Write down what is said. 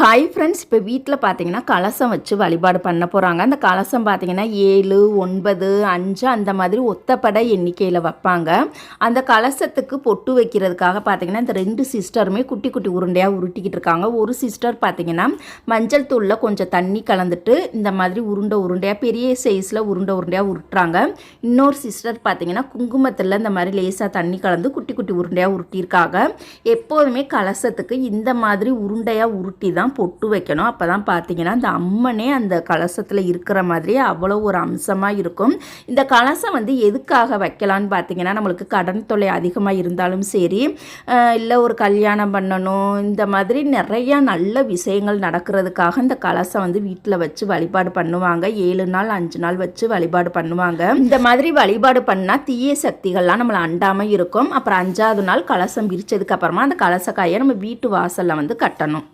Hi friends இப்போ வீட்டில் பார்த்தீங்கன்னா கலசம் வச்சு வழிபாடு பண்ண போகிறாங்க அந்த கலசம் பார்த்தீங்கன்னா ஏழு ஒன்பது அஞ்சு அந்த மாதிரி ஒத்தப்படை எண்ணிக்கையில் வைப்பாங்க. அந்த கலசத்துக்கு பொட்டு வைக்கிறதுக்காக பார்த்தீங்கன்னா இந்த ரெண்டு சிஸ்டருமே குட்டி குட்டி உருண்டையாக உருட்டிக்கிட்டு இருக்காங்க. ஒரு சிஸ்டர் பார்த்தீங்கன்னா மஞ்சள் தூளில் கொஞ்சம் தண்ணி கலந்துட்டு இந்த மாதிரி உருண்டை உருண்டையாக பெரிய சைஸில் உருண்டை உருண்டையாக உருட்டுறாங்க. இன்னொரு சிஸ்டர் பார்த்தீங்கன்னா குங்குமத்தில் இந்த மாதிரி லேசாக தண்ணி கலந்து குட்டி குட்டி உருண்டையாக உருட்டியிருக்காங்க. எப்போதுமே கலசத்துக்கு இந்த மாதிரி உருண்டையாக உருட்டி தான் பொட்டு வைக்கணும். அப்போ தான் பார்த்தீங்கன்னா அந்த அம்மனே அந்த கலசத்தில் இருக்கிற மாதிரி அவ்வளோ ஒரு அம்சமாக இருக்கும். இந்த கலசம் வந்து எதுக்காக வைக்கலான்னு பார்த்தீங்கன்னா நம்மளுக்கு கடன் தொல்லை அதிகமாக இருந்தாலும் சரி இல்லை ஒரு கல்யாணம் பண்ணணும் இந்த மாதிரி நிறையா நல்ல விஷயங்கள் நடக்கிறதுக்காக இந்த கலசம் வந்து வீட்டில் வச்சு வழிபாடு பண்ணுவாங்க. ஏழு நாள் அஞ்சு நாள் வச்சு வழிபாடு பண்ணுவாங்க. இந்த மாதிரி வழிபாடு பண்ணால் தீய சக்திகள்லாம் நம்மளை அண்டாமல் இருக்கும். அப்புறம் அஞ்சாவது நாள் கலசம் விரிச்சதுக்கு அப்புறமா அந்த கலசக்காயை நம்ம வீட்டு வாசலில் வந்து கட்டணும்.